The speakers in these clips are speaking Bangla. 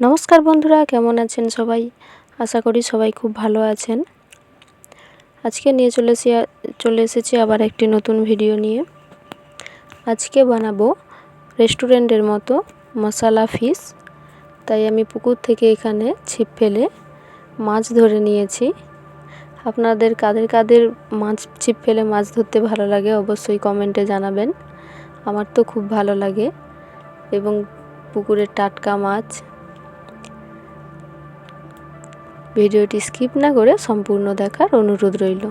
নমস্কার বন্ধুরা, কেমন আছেন সবাই? আশা করি সবাই খুব ভালো আছেন। আজকে নিয়ে চলে চলে এসেছি আবার একটি নতুন ভিডিও নিয়ে। আজকে বানাবো রেস্টুরেন্টের মতো মশালা ফিশ তাই আমি পুকুর থেকে এখানে ছিপ ফেলে মাছ ধরে নিয়েছি। আপনাদের কাদের কাদের মাছ, ছিপ ফেলে মাছ ধরতে ভালো লাগে অবশ্যই কমেন্টে জানাবেন। আমার তো খুব ভালো লাগে। এবং পুকুরের টাটকা মাছ ভিডিওটি স্কিপ না করে সম্পূর্ণ দেখার অনুরোধ রইল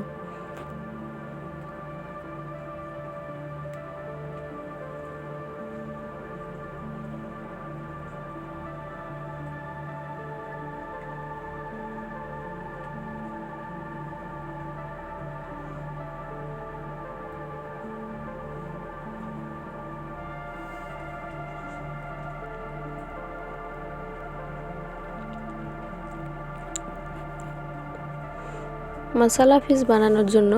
মশলা ফিশ বানানোর জন্য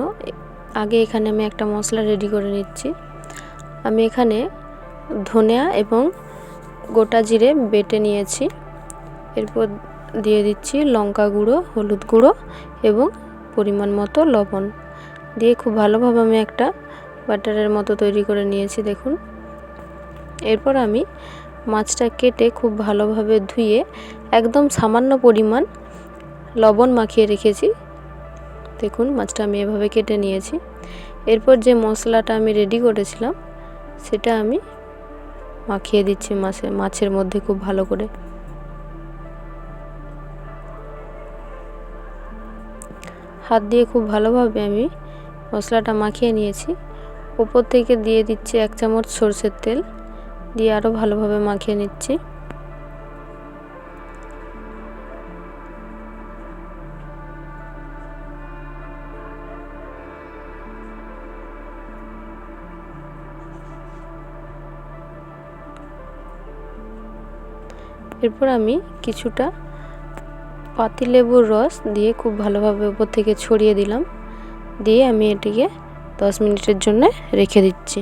আগে এখানে আমি একটা মশলা রেডি করে নিচ্ছি। আমি এখানে ধনিয়া এবং গোটা জিরে বেটে নিয়েছি। এরপর দিয়ে দিচ্ছি লঙ্কা গুঁড়ো, হলুদ গুঁড়ো এবং পরিমাণ মতো লবণ। দিয়ে খুব ভালোভাবে আমি একটা বাটারের মতো তৈরি করে নিয়েছি, দেখুন। এরপর আমি মাছটা কেটে খুব ভালোভাবে ধুয়ে একদম সামান্য পরিমাণ লবণ মাখিয়ে রেখেছি। দেখুন, মাছটা আমি এভাবে কেটে নিয়েছি। এরপর যে মশলাটা আমি রেডি করেছিলাম, সেটা আমি মাখিয়ে দিচ্ছি মাছে, মাছের মধ্যে খুব ভালো করে। হাত দিয়ে খুব ভালোভাবে আমি মশলাটা মাখিয়ে নিয়েছি। উপর থেকে দিয়ে দিচ্ছি এক চামচ সর্ষের তেল, দিয়ে আরও ভালোভাবে মাখিয়ে নিচ্ছি। এরপর আমি কিছুটা পাতিলেবুর রস দিয়ে খুব ভালোভাবে উপর থেকে ছড়িয়ে দিলাম। দিয়ে আমি এটিকে দশ মিনিটের জন্য রেখে দিচ্ছি।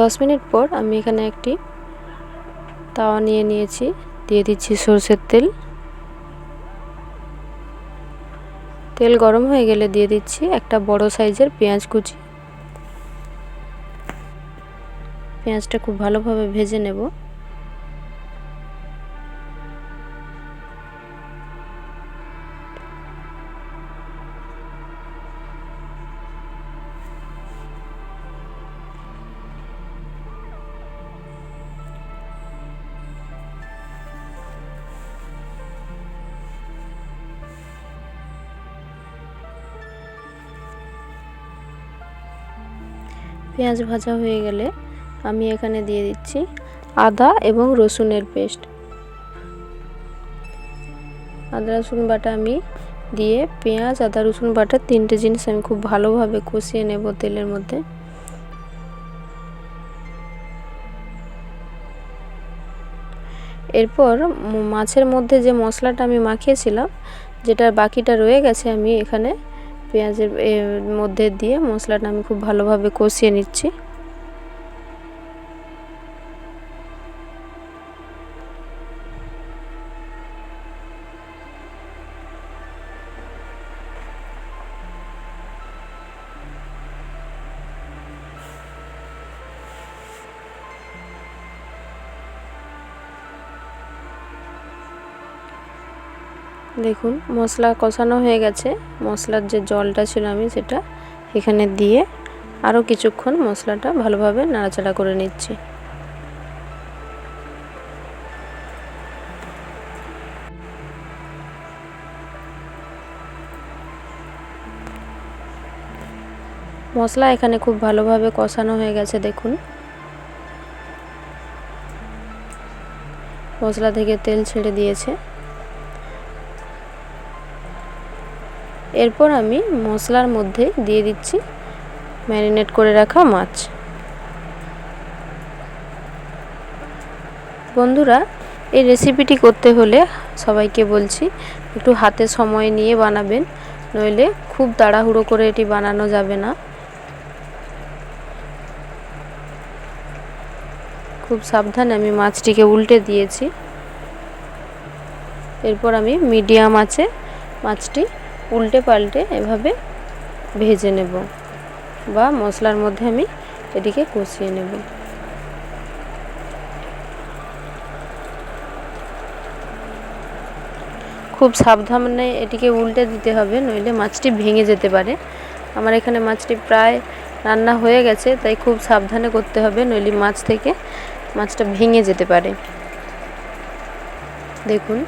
দশ মিনিট পর আমি এখানে একটি তাওয়া নিয়ে নিয়েছি। দিয়ে দিচ্ছি সর্ষের তেল। তেল গরম হয়ে গেলে দিয়ে দিচ্ছি একটা বড় সাইজের পেঁয়াজ কুচি। পেঁয়াজটা খুব ভালোভাবে ভেজে নেব। পেঁয়াজ ভাজা হয়ে গেলে আমি এখানে দিয়ে দিচ্ছি আদা এবং রসুনের পেস্ট। আদা, রসুন বাটা আমি দিয়ে পেঁয়াজ, আদা, রসুন বাটা তিনটে জিনিস আমি খুব ভালোভাবে কষিয়ে নেব তেলের মধ্যে। এরপর মাছের মধ্যে যে মশলাটা আমি মাখিয়েছিলাম যেটা বাকিটা রয়ে গেছে আমি এখানে পেঁয়াজের মধ্যে দিয়ে মশলাটা আমি খুব ভালোভাবে কষিয়ে নিচ্ছি। দেখুন, মশলা কষানো হয়ে গেছে। মশলার যে জলটা ছিল আমি সেটা এখানে দিয়ে আরও কিছুক্ষণ মশলাটা ভালোভাবে নাড়াচাড়া করে নিচ্ছি। মশলা এখানে খুব ভালোভাবে কষানো হয়ে গেছে, দেখুন। মশলা থেকে তেল ছেড়ে দিয়েছে। এরপর আমি মশলার মধ্যে দিয়ে দিচ্ছি ম্যারিনেট করে রাখা মাছ। বন্ধুরা, এই রেসিপিটি করতে হলে সবাইকে বলছি, একটু হাতে সময় নিয়ে বানাবেন, নইলে খুব তাড়াহুড়ো করে এটি বানানো যাবে না। খুব সাবধানে আমি মাছটিকে উল্টে দিয়েছি। এরপর আমি মিডিয়াম আছে মাছটি উল্টে পাল্টে এভাবে ভেজে নেব বা মশলার মধ্যে আমি এটিকে কষিয়ে নেব। খুব সাবধানে এটিকে উল্টে দিতে হবে, নইলে মাছটি ভেঙে যেতে পারে। আমার এখানে মাছটি প্রায় রান্না হয়ে গেছে, তাই খুব সাবধানে করতে হবে, নইলে মাছ থেকে মাছটা ভেঙে যেতে পারে। দেখুন,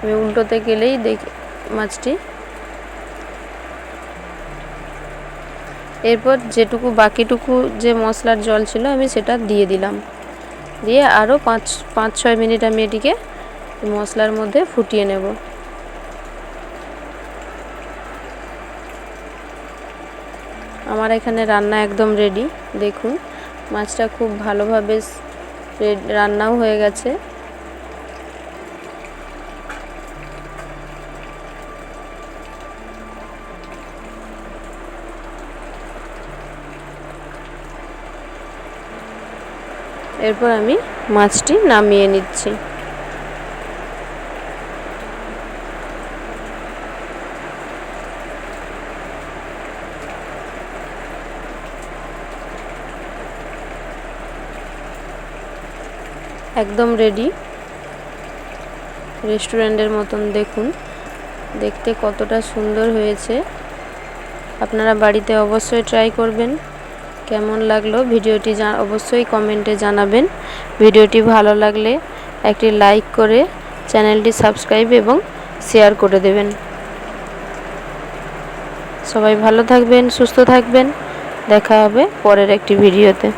আমি উল্টোতে গেলেই দেখি, মাছটি এরপর যেটুকু বাকিটুকু যে মশলার জল ছিল আমি সেটা দিয়ে দিলাম। দিয়ে আরও পাঁচ পাঁচ, ছয় মিনিট আমি এটিকে মশলার মধ্যে ফুটিয়ে নেব। আমার এখানে রান্না একদম রেডি দেখুন। মাছটা খুব ভালোভাবে রান্নাও হয়ে গেছে। এরপর আমি মাছটি নামিয়ে নিচ্ছি। একদম রেডি রেস্টুরেন্টের মতন দেখুন। দেখতে কতটা সুন্দর হয়েছে। আপনারা বাড়িতে অবশ্যই ট্রাই করবেন। কেমন লাগল ভিডিওটি অবশ্যই কমেন্টে জানাবেন। ভিডিওটি ভালো লাগলে একটি লাইক করে চ্যানেলটি সাবস্ক্রাইব এবং শেয়ার করে দেবেন। সবাই ভালো থাকবেন, সুস্থ থাকবেন। দেখা হবে পরের একটি ভিডিওতে।